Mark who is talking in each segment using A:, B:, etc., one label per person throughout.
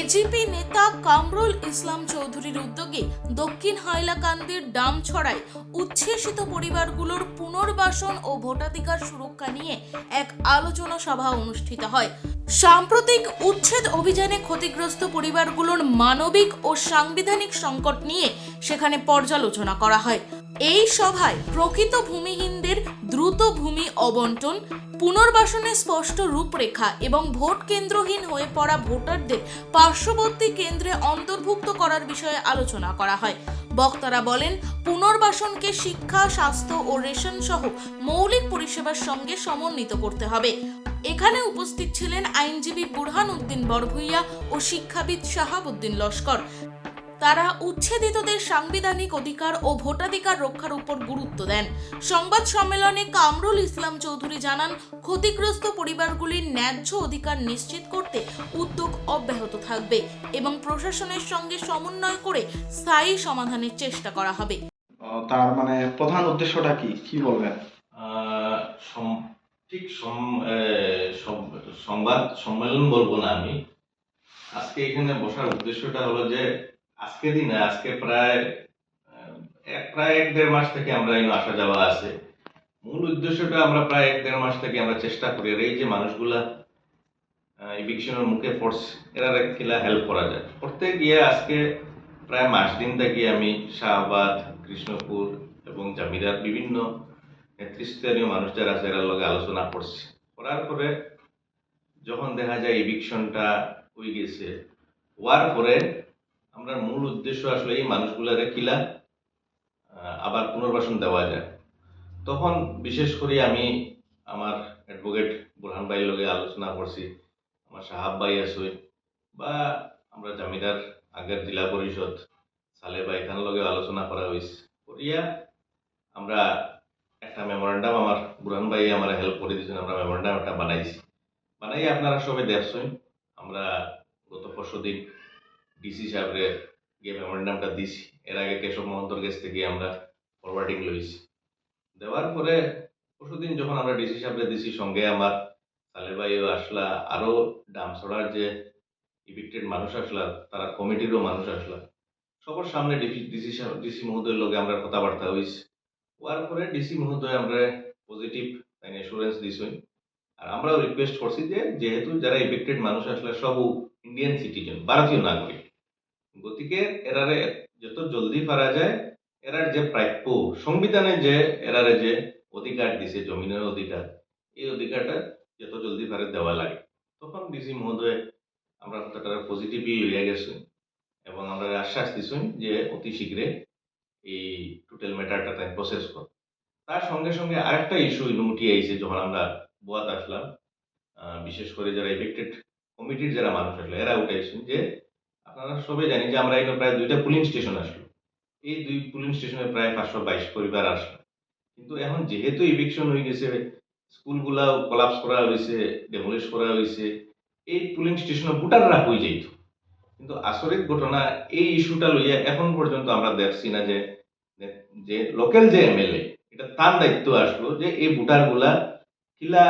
A: AGP নেতা কামরুল ইসলাম চৌধুরীর উদ্যোগে দক্ষিণ হাইলাকান্দির ডামছড়ায় উচ্ছেসিত পরিবারগুলোর পুনর্বাসন ও ভোটাধিকার সুরক্ষা নিয়ে এক আলোচনা সভা অনুষ্ঠিত হয়। সাম্প্রতিক উচ্ছেদ অভিযানে ক্ষতিগ্রস্ত পরিবারগুলোর মানবিক ও সাংবিধানিক সংকট নিয়ে সেখানে পর্যালোচনা করা হয়। এই সভায় প্রকৃত ভূমিহীনদের দ্রুত ভূমি অবন্টন পুনর্বাসনের স্পষ্ট রূপরেখা এবং ভোট কেন্দ্রহীন হয়ে পড়া ভোটারদের পার্শ্ববর্তী কেন্দ্রে অন্তর্ভুক্ত করার বিষয়ে আলোচনা করা হয়। বক্তারা বলেন, পুনর্বাসনকে শিক্ষা, স্বাস্থ্য ও রেশন সহ মৌলিক পরিষেবার সঙ্গে সমন্বিত করতে হবে। এখানে উপস্থিত ছিলেন আইনজীবী বুরহান উদ্দিন বরভুইয়া ও শিক্ষাবিদ শাহাবুদ্দিন লস্কর। তারা উচ্ছেদিতদের সাংবিধানিক অধিকার ও ভোটাধিকার রক্ষার উপর গুরুত্ব দেন। সংবাদ সম্মেলনে কামরুল ইসলাম চৌধুরী জানান ক্ষতিগ্রস্ত পরিবারগুলির ন্যায্য অধিকার নিশ্চিত করতে উদ্যোগ অব্যাহত থাকবে এবং প্রশাসনের সঙ্গে সমন্বয় করে স্থায়ী সমাধানের চেষ্টা করা হবে।
B: তার মানে প্রধান উদ্দেশ্যটা কি? কি বলবেন?
C: ঠিক সংবাদ সম্মেলন বলব না আমি। আজকে এখানে বসার উদ্দেশ্যটা হলো যে আজকে দিনে, আজকে প্রায় এক প্রায় এক দেড় মাস থেকে আমরা এই আসা যাওয়া আছে। মূল উদ্দেশ্যটা আমরা প্রায় এক দেড় মাস থেকে আমরা চেষ্টা করি এই যে মানুষগুলা ইভিকশনের মুখে পড়ছে এরা কিলা হেল্প করা যায়। করতে গিয়ে আজকে প্রায় মাস দিন থেকে আমি শাহবাদ কৃষ্ণপুর এবং জামিরার বিভিন্ন নেতৃস্থানীয় মানুষ যারা আছে, এরার লগে আলোচনা করছি। করার পরে যখন দেখা যায় ইভিকশনটা হয়ে গেছে, হওয়ার পরে আমরা মূল উদ্দেশ্য আসলে এই মানুষগুলারে কিলা আবার পুনর্বাসন দেওয়া যায়। তখন বিশেষ করে আমি আমার অ্যাডভোকেট বুরহান ভাইয়ের লগে আলোচনা করছি, আমার সাহাব ভাই আছে, বা আমরা জামিদার আগের জেলা পরিষদ সালে ভাই এখান লগে আলোচনা করা হয়েছে। করিয়া আমরা একটা মেমোরেন্ডাম আমার বুরহান ভাই আমার হেল্প করে দিয়েছেন, আমরা মেমোরেন্ডাম একটা বানাইছি। বানাই আপনারা সবাই দেখছেন, আমরা গত পরশু দিন ডিসি সাহেবের গিয়ে মেমোরেন্ডামটা দিছি। এর আগে কেশব মহন্তর কাছ থেকে আমরা ফরওয়ার্ডিং লইছি। দেওয়ার পরে পরশুদিন যখন আমরা ডিসি সাহেবরে দিছি, সঙ্গে আমার সালে ভাইও আসলা, আরও ডামছড়ার যে ইভিক্টেড মানুষ আসলা, তারা কমিটিরও মানুষ আসলা। সবার সামনে ডিসি ডিসি ডিসি মহোদয়ের লগে আমরা কথাবার্তা হয়েছি হওয়ার পরে ডিসি মহোদয় আমরা পজিটিভ তাই এসুরেন্স দিছই। আর আমরাও রিকোয়েস্ট করছি যে, যেহেতু যারা ইভিক্টেড মানুষ আসলে, সব ইন্ডিয়ান সিটিজেন ভারতীয় নাগরিক গতিকে এরারে যত জলদি পারা যায় এরার যে প্রাপ্য সংবিধানে যে এরারে যে অধিকার দিছে, জমিনের অধিকার, এই অধিকারটা যত জলদি পারে দেওয়া লাগে। তখন ডিসি মহোদয় আমরা কথাটা পজিটিভলি লইয়া গেছি এবং আমরা আশ্বাস দিছি যে অতি শীঘ্রে এই টোটাল ম্যাটারটা তাই প্রসেস কর তার সঙ্গে সঙ্গে আরেকটা ইস্যু উঠে আইছে যখন আমরা বোয়াত আসলাম। বিশেষ করে যারা এফেক্টেড কমিটির যারা মানুষ আসলো, এরা উঠাইছেন যে আপনারা সবাই জানি যে আমরা এখানে প্রায় দুইটা পুলিং স্টেশন আসলো। এই দুই পুলিং স্টেশনে প্রায় পাঁচশো বাইশ পরিবার আসলো কিন্তু এখন যেহেতু ইভিকশন হয়ে গেছে স্কুলগুলা কলাপস করা হয়েছে ডেমোলিশ করা হয়েছে, এই পুলিং স্টেশনে ভোটাররা হয়ে যাইত। কিন্তু আসরিত ঘটনা, এই ইস্যুটা লইয়া এখন পর্যন্ত আমরা দেখছি না যে যে লোকাল যে এমএলএ এটা তার দায়িত্ব আসলো যে এই ভোটারগুলা কিলা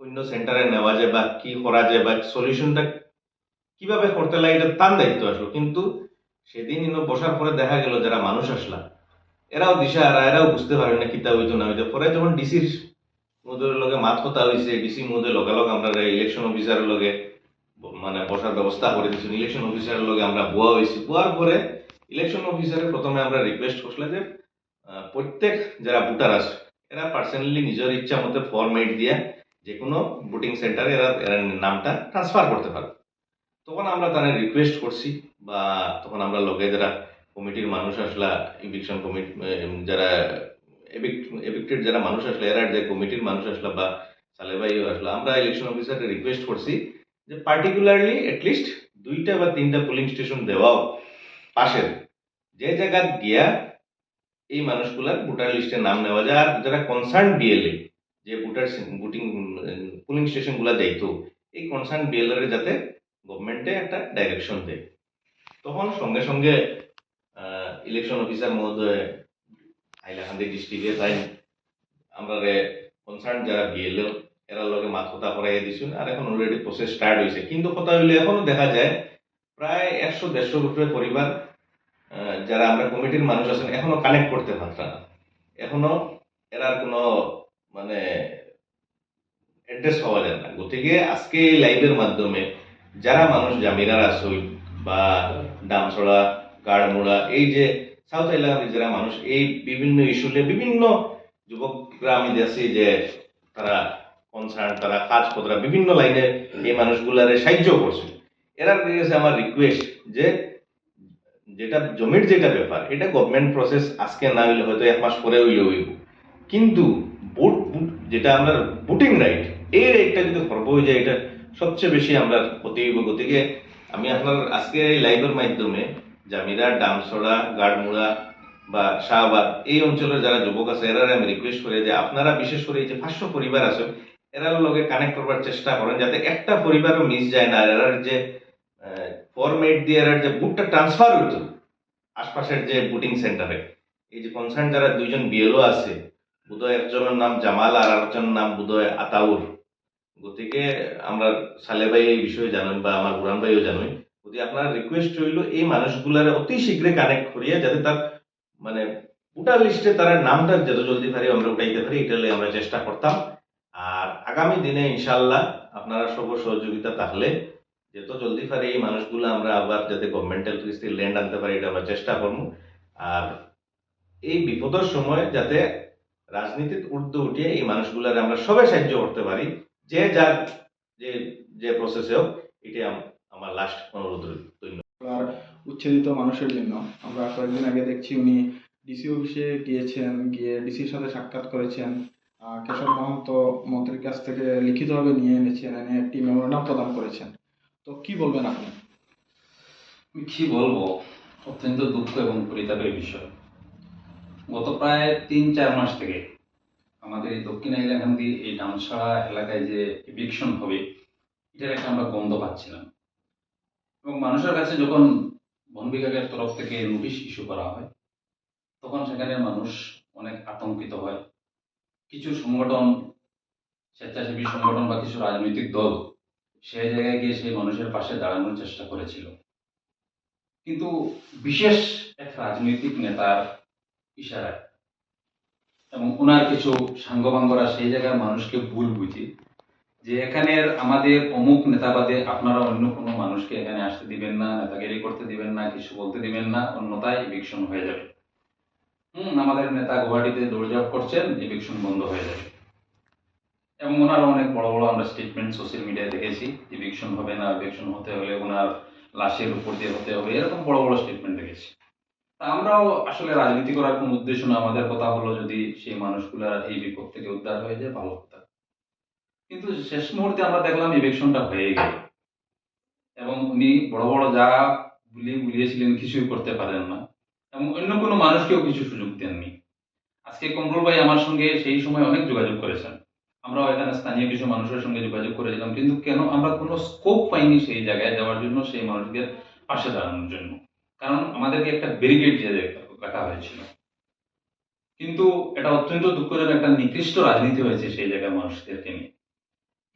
C: অন্য সেন্টারে নেওয়া যায় বা কি করা যায় বা সলিউশনটা কীভাবে করতে লাগে এটা তার দায়িত্ব আসলো। কিন্তু সেদিন বসার পরে দেখা গেল যারা মানুষ আসলা, এরাও দিশা আর এরাও বুঝতে পারে না কিতা হইতো না হইতো। পরে যখন ডিসির মহোদয়ের লগে মাত কথা হয়েছে ডিসি মহোদয় লগালগ আমরা ইলেকশন অফিসারের লগে মানে বসার ব্যবস্থা করে দিয়েছি ইলেকশন অফিসারের লগে আমরা বুয়া হয়েছি বুয়ার পরে ইলেকশন অফিসারে প্রথমে আমরা রিকোয়েস্ট করছিলাম যে প্রত্যেক যারা ভোটার আছে, এরা পার্সোনালি নিজের ইচ্ছা মতো ফর্মেট দিয়ে যে কোনো ভোটিং সেন্টারে এরা এরা নামটা ট্রান্সফার করতে পারবে। তখন আমরা তাদের রিকোয়েস্ট করছি বা তখন আমরা লগে যারা কমিটির মানুষ আসলা ইভিকশন কমিটি যারা এভিক্টেড যারা মানুষ আসলে, এরা যে কমিটির মানুষ আসলা বা সালেবাইও আসলা, আমরা ইলেকশন অফিসারকে রিকোয়েস্ট করছি যে পার্টিকুলারলি লিস্ট দুইটা বা তিনটা পোলিং স্টেশন দেওয়াও পাশের যে জায়গা গিয়া এই মানুষগুলার ভোটার লিস্টে নাম নেওয়া যায়। আর যারা কনসার্ন বিএলএ যে ভোটার ভোটিং পোলিং স্টেশনগুলো যাইতো, এই কনসার্ন বিএলএ যাতে গভর্নমেন্টে একটা ডাইরেকশন দেয়। তখন সঙ্গে সঙ্গে ইলেকশন অফিসার মহোদয় হাইলাকান্দি ডিস্ট্রিক্টে তাই আমরা কনসার্ন যারা বিএলএ এরা লগে মাত কথা করাই দিছুন আর এখন অলরেডি প্রসেস স্টার্ট হয়েছে কিন্তু কথা হইলে, এখনও দেখা যায়, প্রায় একশো দেড়শোর উপরে পরিবার যারা আমরা কমিটির মানুষ আছেন, এখনও কানেক্ট করতে পারছে না। এখনও এরার কোনো মানে অ্যাড্রেস পাওয়া যায় না। গতিকে আজকে এই লাইভের মাধ্যমে যারা মানুষ জামিরার আসল বা ডামছড়া গাড়মোড়া এই যে সাউথ এলাকার যারা মানুষ, এই বিভিন্ন ইস্যুতে বিভিন্ন যুবকরা আমি দেখছি যে তারা কনসার্ন তারা কাজ করা বিভিন্ন লাইনে এই মানুষগুলারে সাহায্য করছে। এরার কাছে আমার রিকোয়েস্ট যে যেটা জমির যেটা ব্যাপার, এটা গভর্নমেন্ট প্রসেস আজকে না হইলে হয়তো এক মাস পরে হইলে হইব। কিন্তু ভোট- যেটা আমরা ভোটিং রাইট এই রাইটটা যদি খর্ব হয়ে যায়, এটা সবচেয়ে বেশি আমরা ক্ষতি গতিকে আমি আপনার আজকে এই লাইভের মাধ্যমে জামিরা ডামসড়া গাড়মুড়া বা শাহবাদ এই অঞ্চলের যারা যুবক আছে এরা আমি রিকোয়েস্ট করি যে আপনারা বিশেষ করে এই যে পাঁচশো পরিবার আছে, এরার লগে কানেক্ট করবার চেষ্টা করেন যাতে একটা পরিবারও মিস যায় না এরার যে ফরমেট দিয়ে এরার যে বুটটা ট্রান্সফার হইতো আশপাশের যে বুটিং সেন্টারে এই যে কনসার্ন যারা দুইজন বিএলও আছে, বোধহয় একজনের নাম জামাল আর আরেকজনের নাম বোধহয় আতাউর। গতিকে আমরা সালে ভাই এই বিষয়ে জানেন বা আমার বুরান ভাইও জানেন। যদি আপনার রিকোয়েস্ট হইল এই মানুষগুলার অতি শীঘ্রে কানেক্ট করিয়া যাতে তার মানে ভোটার লিস্টে তার নামটা যত জলদি পারি আমরা উঠাইতে পারি, এটা আমরা চেষ্টা করতাম। আর আগামী দিনে ইনশাল্লাহ আপনারা সব সহযোগিতা থাকলে যত জলদি পারি এই মানুষগুলো আমরা আবার যাতে গভর্নমেন্টাল কিস্তি ল্যান্ড আনতে পারি, এটা আমরা চেষ্টা করব। আর এই বিপদের সময় যাতে রাজনীতির ঊর্ধ্বে উঠিয়ে এই মানুষগুলার আমরা সবাই সাহায্য করতে পারি যে যার যে যে প্রসেসে হোক এটাই আম- আমার লাস্ট অনুরোধ রইল। ধন্যবাদ।
B: আর উচ্ছেদিত মানুষের জন্য আমরা কয়েকদিন আগে দেখছি উনি ডিসি অফিসে গিয়েছেন গিয়ে ডিসির সাথে সাক্ষাৎ করেছেন। কেশব মহন্ত মন্ত্রীর কাছ থেকে লিখিতভাবে নিয়ে এনেছেন এনে একটি মেমোরান্ডাম প্রদান করেছেন। তো কি বলবেন আপনি?
D: আমি কি বলব? অত্যন্ত দুঃখ এবং পরিতাপের বিষয়। গত প্রায় তিন চার মাস থেকে আমাদের এই দক্ষিণ হাইলাকান্দি এই ডামসাড়া এলাকায় যে ইভিকশন হবে, এটার একটা আমরা গন্ধ পাচ্ছিলাম। এবং মানুষের কাছে যখন বন বিভাগের তরফ থেকে নোটিশ ইস্যু করা হয়, তখন সেখানে মানুষ অনেক আতঙ্কিত হয়। কিছু সংগঠন, স্বেচ্ছাসেবী সংগঠন বা কিছু রাজনৈতিক দল সেই জায়গায় গিয়ে সেই মানুষের পাশে দাঁড়ানোর চেষ্টা করেছিল। কিন্তু বিশেষ এক রাজনৈতিক নেতার ইশারায় এবং ওনার কিছু সাঙ্গবাঙ্গরা সেই জায়গার মানুষকে ভুল বুঝি। যে এখানের আমাদের অমুক নেতাবাদে আপনারা অন্য কোনো মানুষকে এখানে আসতে দিবেন না, নেতাগিরি করতে দিবেন না, কিছু বলতে দিবেন না, অন্যথায় ইভিকশন হয়ে যাবে। হুম, আমাদের নেতা গুয়াহাটিতে দৌড়ঝাঁপ করছেন ইভিকশন বন্ধ হয়ে যাবে। এবং ওনার অনেক বড় বড় আমরা স্টেটমেন্ট সোশ্যাল মিডিয়ায় দেখেছি ইভিকশন হবে না ইভিকশন হতে হলে ওনার লাশের উপর দিয়ে হতে হবে, এরকম বড় বড় স্টেটমেন্ট দেখেছি। আমরাও আসলে রাজনীতি করার কোনো উদ্দেশ্য না, আমাদের কথা হলো যদি সেই মানুষগুলা এই বিপদ থেকে উদ্ধার হয়ে যায়, ভালো কথা। কিন্তু শেষ মুহূর্তে আমরা দেখলাম ইলেকশনটা হয়ে গেল। এবং উনি বড় বড় যা বুলিয়ে বুলিয়েছিলেন কিছুই করতে পারেন না। এবং অন্য কোনো মানুষকেও কিছু সুযোগ দেননি। আজকে কমরুল ভাই আমার সঙ্গে সেই সময় অনেক যোগাযোগ করেছেন। আমরাও এখানে স্থানীয় কিছু মানুষের সঙ্গে যোগাযোগ করেছিলাম কিন্তু কেন আমরা কোনো স্কোপ পাইনি সেই জায়গায় যাওয়ার জন্য, সেই মানুষদের পাশে দাঁড়ানোর জন্য। কারণ আমাদেরকে একটা ব্যারিকেড দিয়ে রাখা হয়েছিল। কিন্তু এটা অত্যন্ত দুঃখজনক একটা নিকৃষ্ট রাজনীতি হয়েছে সেই জায়গার মানুষদেরকে নিয়ে।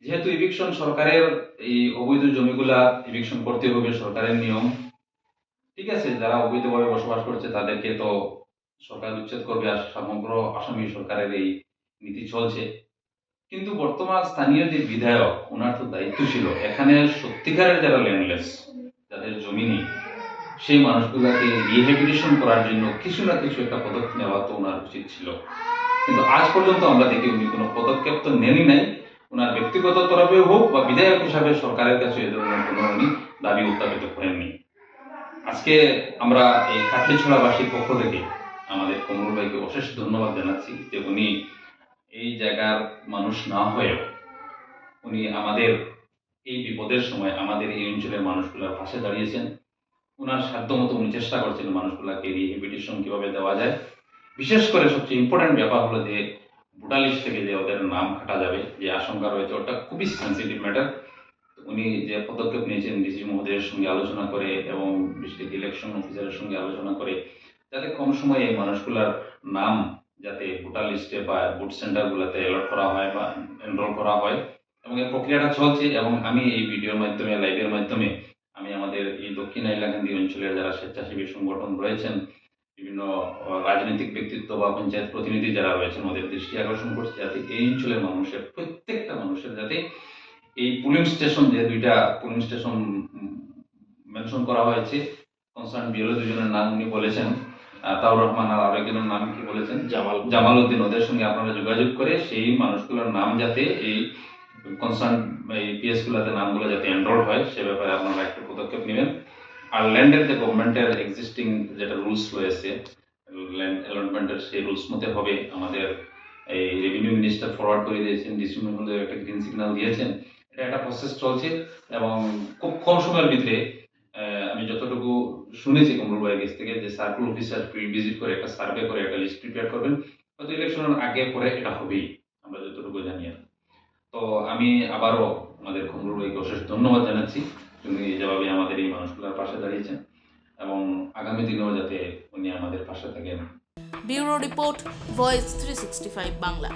D: যেহেতু ইভিকশন সরকারের এই অবৈধ জমিগুলা ইভিকশন করতে হবে, সরকারের নিয়ম, ঠিক আছে, যারা অবৈধভাবে বসবাস করছে তাদেরকে তো সরকার উচ্ছেদ করবে আর সমগ্র আসামি সরকারের এই নীতি চলছে। কিন্তু বর্তমান স্থানীয় যে বিধায়ক ওনার তো দায়িত্ব ছিল এখানে সত্যিকারের যারা ল্যান্ডলেস যাদের জমি নেই সেই মানুষগুলোকে রিহেবিলিটেশন করার জন্য কিছু না কিছু একটা পদক্ষেপ নেওয়া তো ওনার উচিত ছিল। কিন্তু আজ পর্যন্ত আমরা দেখি উনি কোনো পদক্ষেপ তো নেনই নাই। ওনার ব্যক্তিগত তরফে হোক বা বিধায়ক হিসাবে সরকারের কাছে এ কোনো উনি দাবি উত্থাপিত করেননি। আজকে আমরা এই কাটলিছড়াবাসীর পক্ষ থেকে আমাদের কমল ভাইকে অশেষ ধন্যবাদ জানাচ্ছি যে উনি এই জায়গার মানুষ না হয়েও উনি আমাদের এই বিপদের সময় আমাদের এই অঞ্চলের মানুষগুলোর পাশে দাঁড়িয়েছেন। ওনার সাধ্যমতো উনি চেষ্টা করছেন মানুষগুলাকে রিহেবিলিটেশন কীভাবে দেওয়া যায়। বিশেষ করে সবচেয়ে ইম্পর্টেন্ট ব্যাপার হলো যে ভোটার লিস্ট থেকে যে ওদের নাম কাটা যাবে, যে আশঙ্কা রয়েছে, ওটা খুবই সেন্সিটিভ ম্যাটার উনি যে পদক্ষেপ নিয়েছেন ডিসি মহোদয়ের সঙ্গে আলোচনা করে এবং ডিস্ট্রিক্ট ইলেকশন অফিসারের সঙ্গে আলোচনা করে, যাতে কম সময়ে এই মানুষগুলার নাম যাতে ভোটার লিস্টে বা ভোট সেন্টারগুলোতে অ্যালট করা হয় বা এনরোল করা হয়। এবং এই প্রক্রিয়াটা চলছে এবং আমি এই ভিডিওর মাধ্যমে লাইভের মাধ্যমে আমি আমাদের এই দক্ষিণ হাইলাকান্দি অঞ্চলের যারা স্বেচ্ছাসেবী সংগঠন রয়েছেন, বিভিন্ন রাজনৈতিক ব্যক্তিত্ব বা পঞ্চায়েত প্রতিনিধি যারা রয়েছেন, ওদের দৃষ্টি আকর্ষণ করছি যাতে এই অঞ্চলের মানুষের, প্রত্যেকটা মানুষের যাতে এই পুলিং স্টেশন, যে দুইটা পুলিং স্টেশন মেনশন করা হয়েছে, কনসার্ন বিএলও দুজনের নাম উনি বলেছেন তাউর রহমান আর আরেকজনের নাম কি বলেছেন?
C: জামাল
D: জামাল উদ্দিন ওদের সঙ্গে আপনারা যোগাযোগ করে সেই মানুষগুলোর নাম যাতে এই কনসার্ন এই পিএস গুলোতে নামগুলো যাতে এনরোল হয়, সে ব্যাপারে আপনারা একটু পদক্ষেপ নেবেন। আর ল্যান্ডের যে গভর্নমেন্টের এক্সিস্টিং যেটা রুলস রয়েছে ল্যান্ড অ্যালটমেন্টের সেই রুলস মতে হবে। আমাদের এই রেভিনিউ মিনিস্টার ফরওয়ার্ড করে দিয়েছেন ডিসিশন একটা গ্রিন সিগন্যাল দিয়েছেন। এটা একটা প্রসেস চলছে এবং খুব কম সময়ের ভিতরে আমি যতটুকু শুনেছি কমরুল ভাইয়ের কাছ থেকে, যে সার্কুল অফিসার ফিল্ড ভিজিট করে, একটা সার্ভে করে, একটা লিস্ট প্রিপেয়ার করবেন। হয়তো ইলেকশনের আগে পরে এটা হবেই, আমরা যতটুকু জানি আর। তো আমি আবারও আমাদের ঘুমুর ভাইকে অশেষ ধন্যবাদ জানাচ্ছি। উনি যেভাবে আমাদের এই মানুষগুলোর পাশে দাঁড়িয়েছেন এবং আগামী দিনেও যাতে উনি আমাদের পাশে থাকেন।
A: Bureau report, voice three sixty five Bangla.